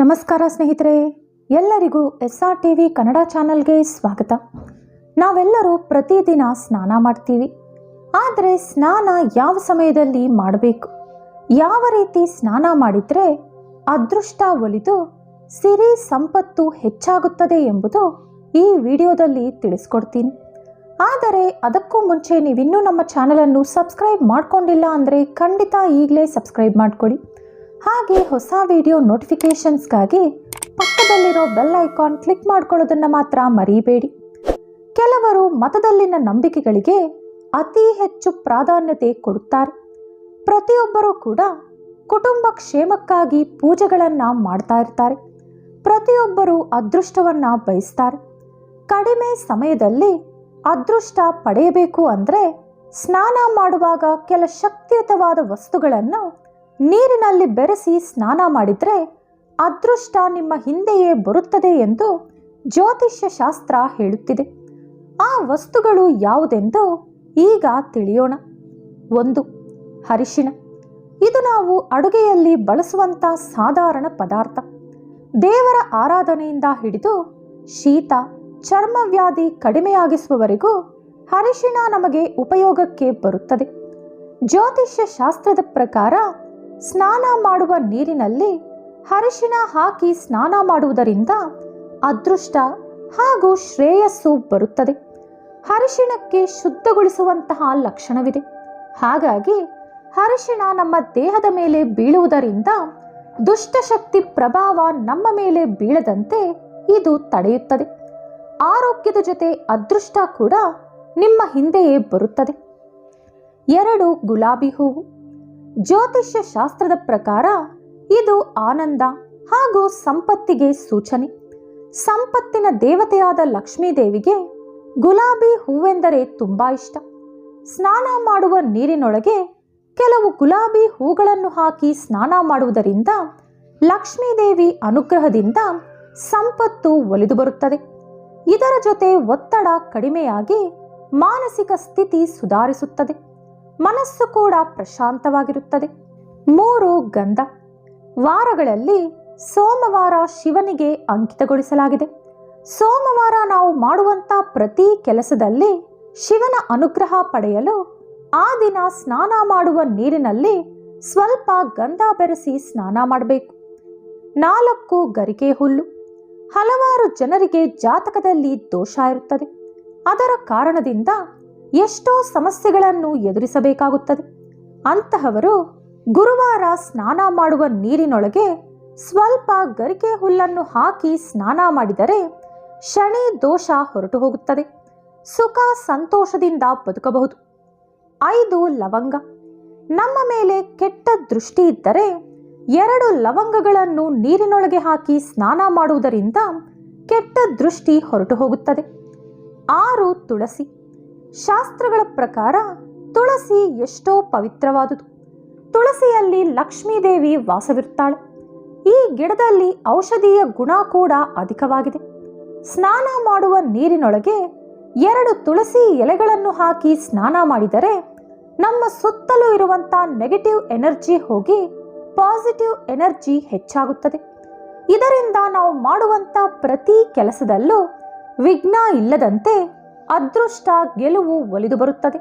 ನಮಸ್ಕಾರ ಸ್ನೇಹಿತರೆ, ಎಲ್ಲರಿಗೂ S R T V Kannada ಚಾನಲ್ಗೆ ಸ್ವಾಗತ. ನಾವೆಲ್ಲರೂ ಪ್ರತಿದಿನ ಸ್ನಾನ ಮಾಡ್ತೀವಿ. ಆದರೆ ಸ್ನಾನ ಯಾವ ಸಮಯದಲ್ಲಿ ಮಾಡಬೇಕು? ಯಾವ ರೀತಿ ಸ್ನಾನ ಮಾಡಿದರೆ ಅದೃಷ್ಟ ಒಲಿದು ಸಿರಿ ಸಂಪತ್ತು ಹೆಚ್ಚಾಗುತ್ತದೆ ಎಂಬುದು ಈ ವಿಡಿಯೋದಲ್ಲಿ ತಿಳಿಸ್ಕೊಡ್ತೀನಿ. ಆದರೆ ಅದಕ್ಕೂ ಮುಂಚೆ ನೀವಿನ್ನೂ ನಮ್ಮ ಚಾನಲನ್ನು ಸಬ್ಸ್ಕ್ರೈಬ್ ಮಾಡ್ಕೊಂಡಿಲ್ಲ ಅಂದರೆ ಖಂಡಿತ ಈಗಲೇ ಸಬ್ಸ್ಕ್ರೈಬ್ ಮಾಡ್ಕೊಳ್ಳಿ ಹಾಗೆ ಹೊಸ ವಿಡಿಯೋ ನೋಟಿಫಿಕೇಷನ್ಸ್ಗಾಗಿ ಪಕ್ಕದಲ್ಲಿರೋ ಬೆಲ್ ಐಕಾನ್ ಕ್ಲಿಕ್ ಮಾಡ್ಕೊಳ್ಳೋದನ್ನು ಮಾತ್ರ ಮರೀಬೇಡಿ. ಕೆಲವರು ಮತದಲ್ಲಿನ ನಂಬಿಕೆಗಳಿಗೆ ಅತಿ ಹೆಚ್ಚು ಪ್ರಾಧಾನ್ಯತೆ ಕೊಡುತ್ತಾರೆ. ಪ್ರತಿಯೊಬ್ಬರೂ ಕೂಡ ಕುಟುಂಬ ಕ್ಷೇಮಕ್ಕಾಗಿ ಪೂಜೆಗಳನ್ನು ಮಾಡ್ತಾ ಇರ್ತಾರೆ. ಪ್ರತಿಯೊಬ್ಬರು ಅದೃಷ್ಟವನ್ನ ಬಯಸ್ತಾರೆ. ಕಡಿಮೆ ಸಮಯದಲ್ಲಿ ಅದೃಷ್ಟ ಪಡೆಯಬೇಕು ಅಂದರೆ ಸ್ನಾನ ಮಾಡುವಾಗ ಕೆಲ ಶಕ್ತಿಯುತವಾದ ವಸ್ತುಗಳನ್ನು ನೀರಿನಲ್ಲಿ ಬೆರೆಸಿ ಸ್ನಾನ ಮಾಡಿದರೆ ಅದೃಷ್ಟ ನಿಮ್ಮ ಹಿಂದೆಯೇ ಬರುತ್ತದೆ ಎಂದು ಜ್ಯೋತಿಷ್ಯ ಶಾಸ್ತ್ರ ಹೇಳುತ್ತಿದೆ. ಆ ವಸ್ತುಗಳು ಯಾವುದೆಂದು ಈಗ ತಿಳಿಯೋಣ. ಒಂದು, ಅರಿಶಿಣ. ಇದು ನಾವು ಅಡುಗೆಯಲ್ಲಿ ಬಳಸುವಂಥ ಸಾಧಾರಣ ಪದಾರ್ಥ. ದೇವರ ಆರಾಧನೆಯಿಂದ ಹಿಡಿದು ಶೀತ, ಚರ್ಮವ್ಯಾಧಿ ಕಡಿಮೆಯಾಗಿಸುವವರೆಗೂ ಅರಿಶಿಣ ನಮಗೆ ಉಪಯೋಗಕ್ಕೆ ಬರುತ್ತದೆ. ಜ್ಯೋತಿಷ್ಯ ಶಾಸ್ತ್ರದ ಪ್ರಕಾರ ಸ್ನಾನ ಮಾಡುವ ನೀರಿನಲ್ಲಿ ಅರಿಶಿಣ ಹಾಕಿ ಸ್ನಾನ ಮಾಡುವುದರಿಂದ ಅದೃಷ್ಟ ಹಾಗೂ ಶ್ರೇಯಸ್ಸು ಬರುತ್ತದೆ. ಅರಿಶಿಣಕ್ಕೆ ಶುದ್ಧಗೊಳಿಸುವಂತಹ ಲಕ್ಷಣವಿದೆ. ಹಾಗಾಗಿ ಅರಿಶಿಣ ನಮ್ಮ ದೇಹದ ಮೇಲೆ ಬೀಳುವುದರಿಂದ ದುಷ್ಟಶಕ್ತಿ ಪ್ರಭಾವ ನಮ್ಮ ಮೇಲೆ ಬೀಳದಂತೆ ಇದು ತಡೆಯುತ್ತದೆ. ಆರೋಗ್ಯದ ಜೊತೆ ಅದೃಷ್ಟ ಕೂಡ ನಿಮ್ಮ ಹಿಂದೆಯೇ ಬರುತ್ತದೆ. ಎರಡು ಗುಲಾಬಿ ಹೂವು. ಜ್ಯೋತಿಷ್ಯ ಶಾಸ್ತ್ರದ ಪ್ರಕಾರ ಇದು ಆನಂದ ಹಾಗೂ ಸಂಪತ್ತಿಗೆ ಸೂಚನೆ. ಸಂಪತ್ತಿನ ದೇವತೆಯಾದ ಲಕ್ಷ್ಮೀದೇವಿಗೆ ಗುಲಾಬಿ ಹೂವೆಂದರೆ ತುಂಬಾ ಇಷ್ಟ. ಸ್ನಾನ ಮಾಡುವ ನೀರಿನೊಳಗೆ ಕೆಲವು ಗುಲಾಬಿ ಹೂಗಳನ್ನು ಹಾಕಿ ಸ್ನಾನ ಮಾಡುವುದರಿಂದ ಲಕ್ಷ್ಮೀದೇವಿ ಅನುಗ್ರಹದಿಂದ ಸಂಪತ್ತು ಒಲಿದು ಬರುತ್ತದೆ. ಇದರ ಜೊತೆ ಒತ್ತಡ ಕಡಿಮೆಯಾಗಿ ಮಾನಸಿಕ ಸ್ಥಿತಿ ಸುಧಾರಿಸುತ್ತದೆ. ಮನಸ್ಸು ಕೂಡ ಪ್ರಶಾಂತವಾಗಿರುತ್ತದೆ. ಮೂರು ಗಂಧ. ವಾರಗಳಲ್ಲಿ ಸೋಮವಾರ ಶಿವನಿಗೆ ಅಂಕಿತಗೊಳಿಸಲಾಗಿದೆ. ಸೋಮವಾರ ನಾವು ಮಾಡುವಂಥ ಪ್ರತಿ ಕೆಲಸದಲ್ಲಿ ಶಿವನ ಅನುಗ್ರಹ ಪಡೆಯಲು ಆ ದಿನ ಸ್ನಾನ ಮಾಡುವ ನೀರಿನಲ್ಲಿ ಸ್ವಲ್ಪ ಗಂಧ ಬೆರೆಸಿ ಸ್ನಾನ ಮಾಡಬೇಕು. ನಾಲ್ಕು ಗರಿಕೆ ಹುಲ್ಲು. ಹಲವಾರು ಜನರಿಗೆ ಜಾತಕದಲ್ಲಿ ದೋಷ ಇರುತ್ತದೆ. ಅದರ ಕಾರಣದಿಂದ ಎಷ್ಟೋ ಸಮಸ್ಯೆಗಳನ್ನು ಎದುರಿಸಬೇಕಾಗುತ್ತದೆ. ಅಂತಹವರು ಗುರುವಾರ ಸ್ನಾನ ಮಾಡುವ ನೀರಿನೊಳಗೆ ಸ್ವಲ್ಪ ಗರಿಕೆ ಹುಲ್ಲನ್ನು ಹಾಕಿ ಸ್ನಾನ ಮಾಡಿದರೆ ಶನಿ ದೋಷ ಹೊರಟು ಹೋಗುತ್ತದೆ. ಸುಖ ಸಂತೋಷದಿಂದ ಬದುಕಬಹುದು. ಐದು ಲವಂಗ. ನಮ್ಮ ಮೇಲೆ ಕೆಟ್ಟ ದೃಷ್ಟಿ ಇದ್ದರೆ ಎರಡು ಲವಂಗಗಳನ್ನು ನೀರಿನೊಳಗೆ ಹಾಕಿ ಸ್ನಾನ ಮಾಡುವುದರಿಂದ ಕೆಟ್ಟ ದೃಷ್ಟಿ ಹೊರಟು ಹೋಗುತ್ತದೆ. ಆರು ತುಳಸಿ. ಶಾಸ್ತ್ರಗಳ ಪ್ರಕಾರ ತುಳಸಿ ಎಷ್ಟೋ ಪವಿತ್ರವಾದುದು. ತುಳಸಿಯಲ್ಲಿ ಲಕ್ಷ್ಮೀದೇವಿ ವಾಸವಿರ್ತಾಳೆ ಈ ಗಿಡದಲ್ಲಿ ಔಷಧೀಯ ಗುಣ ಕೂಡ ಅಧಿಕವಾಗಿದೆ. ಸ್ನಾನ ಮಾಡುವ ನೀರಿನೊಳಗೆ ಎರಡು ತುಳಸಿ ಎಲೆಗಳನ್ನು ಹಾಕಿ ಸ್ನಾನ ಮಾಡಿದರೆ ನಮ್ಮ ಸುತ್ತಲೂ ಇರುವಂಥ ನೆಗೆಟಿವ್ ಎನರ್ಜಿ ಹೋಗಿ ಪಾಸಿಟಿವ್ ಎನರ್ಜಿ ಹೆಚ್ಚಾಗುತ್ತದೆ. ಇದರಿಂದ ನಾವು ಮಾಡುವಂಥ ಪ್ರತಿ ಕೆಲಸದಲ್ಲೂ ವಿಘ್ನ ಇಲ್ಲದಂತೆ ಅದೃಷ್ಟ ಗೆಲುವು ಒಲಿದು ಬರುತ್ತದೆ.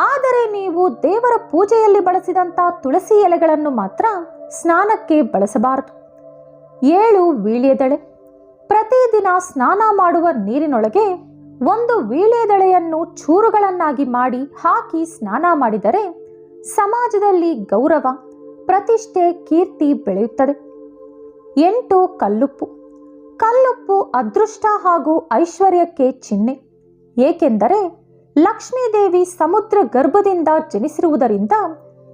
ಆದರೆ ನೀವು ದೇವರ ಪೂಜೆಯಲ್ಲಿ ಬಳಸಿದಂಥ ತುಳಸಿ ಎಲೆಗಳನ್ನು ಮಾತ್ರ ಸ್ನಾನಕ್ಕೆ ಬಳಸಬಾರದು. ಏಳು ವೀಳ್ಯದೆಳೆ. ಪ್ರತಿದಿನ ಸ್ನಾನ ಮಾಡುವ ನೀರಿನೊಳಗೆ ಒಂದು ವೀಳ್ಯದೆಳೆಯನ್ನು ಚೂರುಗಳನ್ನಾಗಿ ಮಾಡಿ ಹಾಕಿ ಸ್ನಾನ ಮಾಡಿದರೆ ಸಮಾಜದಲ್ಲಿ ಗೌರವ, ಪ್ರತಿಷ್ಠೆ, ಕೀರ್ತಿ ಬೆಳೆಯುತ್ತದೆ. ಎಂಟು ಕಲ್ಲುಪ್ಪು. ಕಲ್ಲುಪ್ಪು ಅದೃಷ್ಟ ಹಾಗೂ ಐಶ್ವರ್ಯಕ್ಕೆ ಚಿಹ್ನೆ. ಏಕೆಂದರೆ ಲಕ್ಷ್ಮೀದೇವಿ ಸಮುದ್ರ ಗರ್ಭದಿಂದ ಜನಿಸಿರುವುದರಿಂದ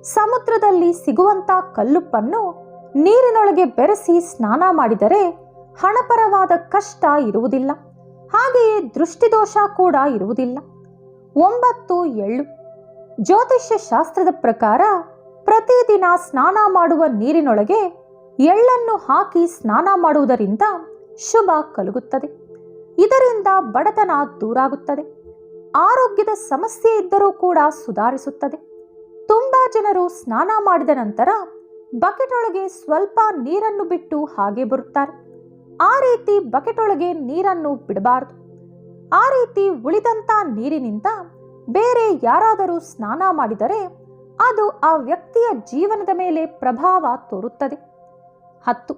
ಸಮುದ್ರದಲ್ಲಿ ಸಿಗುವಂಥ ಕಲ್ಲುಪ್ಪನ್ನು ನೀರಿನೊಳಗೆ ಬೆರೆಸಿ ಸ್ನಾನ ಮಾಡಿದರೆ ಹಣಪರವಾದ ಕಷ್ಟ ಇರುವುದಿಲ್ಲ. ಹಾಗೆಯೇ ದೃಷ್ಟಿದೋಷ ಕೂಡ ಇರುವುದಿಲ್ಲ. ಒಂಬತ್ತು ಎಳ್ಳು ಜ್ಯೋತಿಷ್ಯ ಶಾಸ್ತ್ರದ ಪ್ರಕಾರ ಪ್ರತಿದಿನ ಸ್ನಾನ ಮಾಡುವ ನೀರಿನೊಳಗೆ ಎಳ್ಳನ್ನು ಹಾಕಿ ಸ್ನಾನ ಮಾಡುವುದರಿಂದ ಶುಭ ಕಲುಗುತ್ತದೆ. ಇದರಿಂದ ಬಡತನ ದೂರಾಗುತ್ತದೆ. ಆರೋಗ್ಯದ ಸಮಸ್ಯೆ ಇದ್ದರೂ ಕೂಡ ಸುಧಾರಿಸುತ್ತದೆ. ತುಂಬ ಜನರು ಸ್ನಾನ ಮಾಡಿದ ನಂತರ ಬಕೆಟ್ ಸ್ವಲ್ಪ ನೀರನ್ನು ಬಿಟ್ಟು ಹಾಗೆ ಬರುತ್ತಾರೆ. ಆ ರೀತಿ ಬಕೆಟ್ ನೀರನ್ನು ಬಿಡಬಾರದು. ಆ ರೀತಿ ಉಳಿದಂತ ನೀರಿನಿಂದ ಬೇರೆ ಯಾರಾದರೂ ಸ್ನಾನ ಮಾಡಿದರೆ ಅದು ಆ ವ್ಯಕ್ತಿಯ ಜೀವನದ ಮೇಲೆ ಪ್ರಭಾವ ತೋರುತ್ತದೆ. ಹತ್ತು,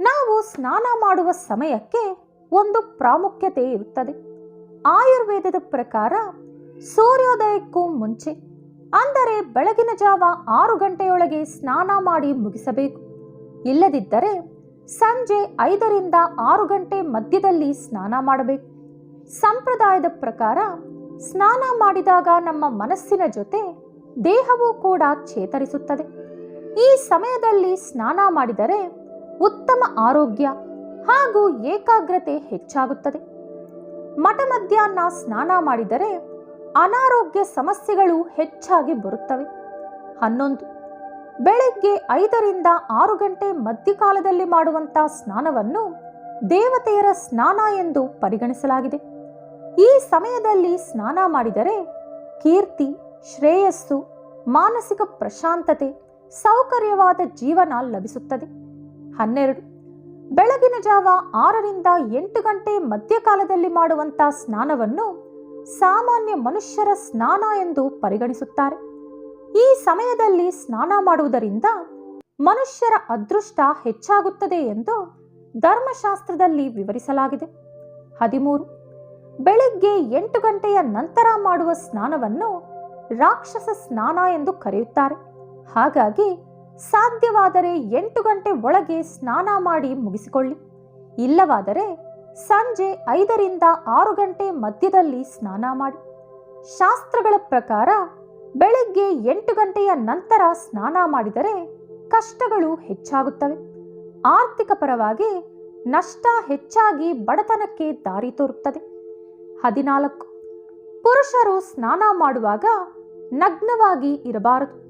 ನಾವು ಸ್ನಾನ ಮಾಡುವ ಸಮಯಕ್ಕೆ ಒಂದು ಪ್ರಾಮುಖ್ಯತೆ ಇರುತ್ತದೆ. ಆಯುರ್ವೇದದ ಪ್ರಕಾರ ಸೂರ್ಯೋದಯಕ್ಕೂ ಮುಂಚೆ, ಅಂದರೆ ಬೆಳಗಿನ ಜಾವ ಆರು ಗಂಟೆಯೊಳಗೆ ಸ್ನಾನ ಮಾಡಿ ಮುಗಿಸಬೇಕು. ಇಲ್ಲದಿದ್ದರೆ ಸಂಜೆ ಐದರಿಂದ ಆರು ಗಂಟೆ ಮಧ್ಯದಲ್ಲಿ ಸ್ನಾನ ಮಾಡಬೇಕು. ಸಂಪ್ರದಾಯದ ಪ್ರಕಾರ ಸ್ನಾನ ಮಾಡಿದಾಗ ನಮ್ಮ ಮನಸ್ಸಿನ ಜೊತೆ ದೇಹವೂ ಕೂಡ ಚೇತರಿಸುತ್ತದೆ. ಈ ಸಮಯದಲ್ಲಿ ಸ್ನಾನ ಮಾಡಿದರೆ ಉತ್ತಮ ಆರೋಗ್ಯ ಹಾಗೂ ಏಕಾಗ್ರತೆ ಹೆಚ್ಚಾಗುತ್ತದೆ. ಮಠ ಮಧ್ಯಾಹ್ನ ಸ್ನಾನ ಮಾಡಿದರೆ ಅನಾರೋಗ್ಯ ಸಮಸ್ಯೆಗಳು ಹೆಚ್ಚಾಗಿ ಬರುತ್ತವೆ. ಹನ್ನೊಂದು, ಬೆಳಗ್ಗೆ ಐದರಿಂದ ಆರು ಗಂಟೆ ಮಧ್ಯಕಾಲದಲ್ಲಿ ಮಾಡುವಂಥ ಸ್ನಾನವನ್ನು ದೇವತೆಯರ ಸ್ನಾನ ಎಂದು ಪರಿಗಣಿಸಲಾಗಿದೆ. ಈ ಸಮಯದಲ್ಲಿ ಸ್ನಾನ ಮಾಡಿದರೆ ಕೀರ್ತಿ, ಶ್ರೇಯಸ್ಸು, ಮಾನಸಿಕ ಪ್ರಶಾಂತತೆ, ಸೌಕರ್ಯವಾದ ಜೀವನ ಲಭಿಸುತ್ತದೆ. ಹನ್ನೆರಡು ಬೆಳಗಿನ ಜಾವ ಆರರಿಂದ ಎಂಟು ಗಂಟೆ ಮಧ್ಯಕಾಲದಲ್ಲಿ ಮಾಡುವಂಥ ಸ್ನಾನವನ್ನು ಸಾಮಾನ್ಯ ಮನುಷ್ಯರ ಸ್ನಾನ ಎಂದು ಪರಿಗಣಿಸುತ್ತಾರೆ. ಈ ಸಮಯದಲ್ಲಿ ಸ್ನಾನ ಮಾಡುವುದರಿಂದ ಮನುಷ್ಯರ ಅದೃಷ್ಟ ಹೆಚ್ಚಾಗುತ್ತದೆ ಎಂದು ಧರ್ಮಶಾಸ್ತ್ರದಲ್ಲಿ ವಿವರಿಸಲಾಗಿದೆ. ಹದಿಮೂರು. ಬೆಳಿಗ್ಗೆ ಎಂಟು ಗಂಟೆಯ ನಂತರ ಮಾಡುವ ಸ್ನಾನವನ್ನು ರಾಕ್ಷಸ ಸ್ನಾನ ಎಂದು ಕರೆಯುತ್ತಾರೆ. ಹಾಗಾಗಿ ಸಾಧ್ಯವಾದರೆ ಎಂಟು ಗಂಟೆ ಒಳಗೆ ಸ್ನಾನ ಮಾಡಿ ಮುಗಿಸಿಕೊಳ್ಳಿ. ಇಲ್ಲವಾದರೆ ಸಂಜೆ ಐದರಿಂದ ಆರು ಗಂಟೆ ಮಧ್ಯದಲ್ಲಿ ಸ್ನಾನ ಮಾಡಿ. ಶಾಸ್ತ್ರಗಳ ಪ್ರಕಾರ ಬೆಳಿಗ್ಗೆ ಎಂಟು ಗಂಟೆಯ ನಂತರ ಸ್ನಾನ ಮಾಡಿದರೆ ಕಷ್ಟಗಳು ಹೆಚ್ಚಾಗುತ್ತವೆ. ಆರ್ಥಿಕ ಪರವಾಗಿ ನಷ್ಟ ಹೆಚ್ಚಾಗಿ ಬಡತನಕ್ಕೆ ದಾರಿ ತೋರುತ್ತದೆ. ಹದಿನಾಲ್ಕು. ಪುರುಷರು ಸ್ನಾನ ಮಾಡುವಾಗ ನಗ್ನವಾಗಿ ಇರಬಾರದು.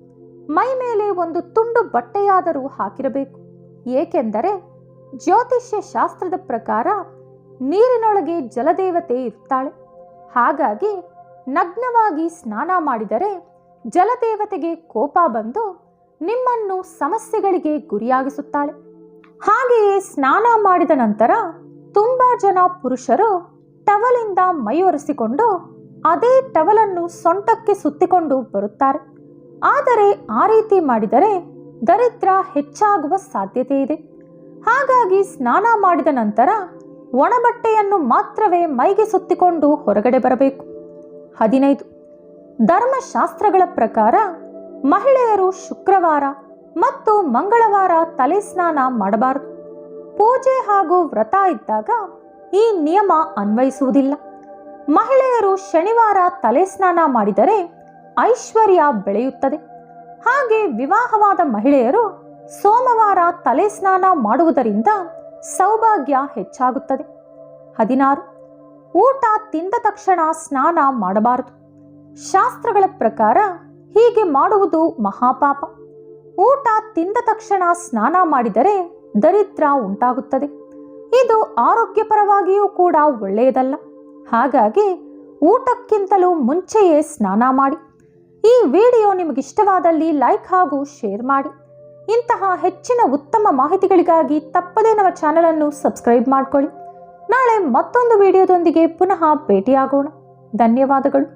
ಮೈ ಮೇಲೆ ಒಂದು ತುಂಡು ಬಟ್ಟೆಯಾದರೂ ಹಾಕಿರಬೇಕು. ಏಕೆಂದರೆ ಜ್ಯೋತಿಷ್ಯ ಶಾಸ್ತ್ರದ ಪ್ರಕಾರ ನೀರಿನೊಳಗೆ ಜಲದೇವತೆ ಇರ್ತಾಳೆ. ಹಾಗಾಗಿ ನಗ್ನವಾಗಿ ಸ್ನಾನ ಮಾಡಿದರೆ ಜಲದೇವತೆಗೆ ಕೋಪ ಬಂದು ನಿಮ್ಮನ್ನು ಸಮಸ್ಯೆಗಳಿಗೆ ಗುರಿಯಾಗಿಸುತ್ತಾಳೆ. ಹಾಗೆಯೇ ಸ್ನಾನ ಮಾಡಿದ ನಂತರ ತುಂಬಾ ಜನ ಪುರುಷರು ಟವಲಿಂದ ಮೈ ಒರೆಸಿಕೊಂಡು ಅದೇ ಟವಲನ್ನು ಸೊಂಟಕ್ಕೆ ಸುತ್ತಿಕೊಂಡು ಬರುತ್ತಾರೆ. ಆದರೆ ಆ ರೀತಿ ಮಾಡಿದರೆ ದರಿದ್ರ ಹೆಚ್ಚಾಗುವ ಸಾಧ್ಯತೆ ಇದೆ. ಹಾಗಾಗಿ ಸ್ನಾನ ಮಾಡಿದ ನಂತರ ಒಣಬಟ್ಟೆಯನ್ನು ಮಾತ್ರವೇ ಮೈಗೆ ಸುತ್ತಿಕೊಂಡು ಹೊರಗಡೆ ಬರಬೇಕು. ಹದಿನೈದು. ಧರ್ಮಶಾಸ್ತ್ರಗಳ ಪ್ರಕಾರ ಮಹಿಳೆಯರು ಶುಕ್ರವಾರ ಮತ್ತು ಮಂಗಳವಾರ ತಲೆ ಸ್ನಾನ ಮಾಡಬಾರದು. ಪೂಜೆ ಹಾಗೂ ವ್ರತ ಇದ್ದಾಗ ಈ ನಿಯಮ ಅನ್ವಯಿಸುವುದಿಲ್ಲ. ಮಹಿಳೆಯರು ಶನಿವಾರ ತಲೆ ಸ್ನಾನ ಮಾಡಿದರೆ ಐಶ್ವರ್ಯ ಬೆಳೆಯುತ್ತದೆ. ಹಾಗೆ ವಿವಾಹವಾದ ಮಹಿಳೆಯರು ಸೋಮವಾರ ತಲೆ ಸ್ನಾನ ಮಾಡುವುದರಿಂದ ಸೌಭಾಗ್ಯ ಹೆಚ್ಚಾಗುತ್ತದೆ. ಹದಿನಾರು. ಊಟ ತಿಂದ ತಕ್ಷಣ ಸ್ನಾನ ಮಾಡಬಾರದು. ಶಾಸ್ತ್ರಗಳ ಪ್ರಕಾರ ಹೀಗೆ ಮಾಡುವುದು ಮಹಾಪಾಪ. ಊಟ ತಿಂದ ತಕ್ಷಣ ಸ್ನಾನ ಮಾಡಿದರೆ ದರಿದ್ರ ಉಂಟಾಗುತ್ತದೆ. ಇದು ಆರೋಗ್ಯಪರವಾಗಿಯೂ ಕೂಡ ಒಳ್ಳೆಯದಲ್ಲ. ಹಾಗಾಗಿ ಊಟಕ್ಕಿಂತಲೂ ಮುಂಚೆಯೇ ಸ್ನಾನ ಮಾಡಿ. ಈ ವಿಡಿಯೋ ನಿಮಗಿಷ್ಟವಾದಲ್ಲಿ ಲೈಕ್ ಹಾಗೂ ಶೇರ್ ಮಾಡಿ. ಇಂತಹ ಹೆಚ್ಚಿನ ಉತ್ತಮ ಮಾಹಿತಿಗಳಿಗಾಗಿ ತಪ್ಪದೇ ನಮ್ಮ ಚಾನಲನ್ನು ಸಬ್ಸ್ಕ್ರೈಬ್ ಮಾಡಿಕೊಳ್ಳಿ. ನಾಳೆ ಮತ್ತೊಂದು ವಿಡಿಯೋದೊಂದಿಗೆ ಪುನಃ ಭೇಟಿಯಾಗೋಣ. ಧನ್ಯವಾದಗಳು.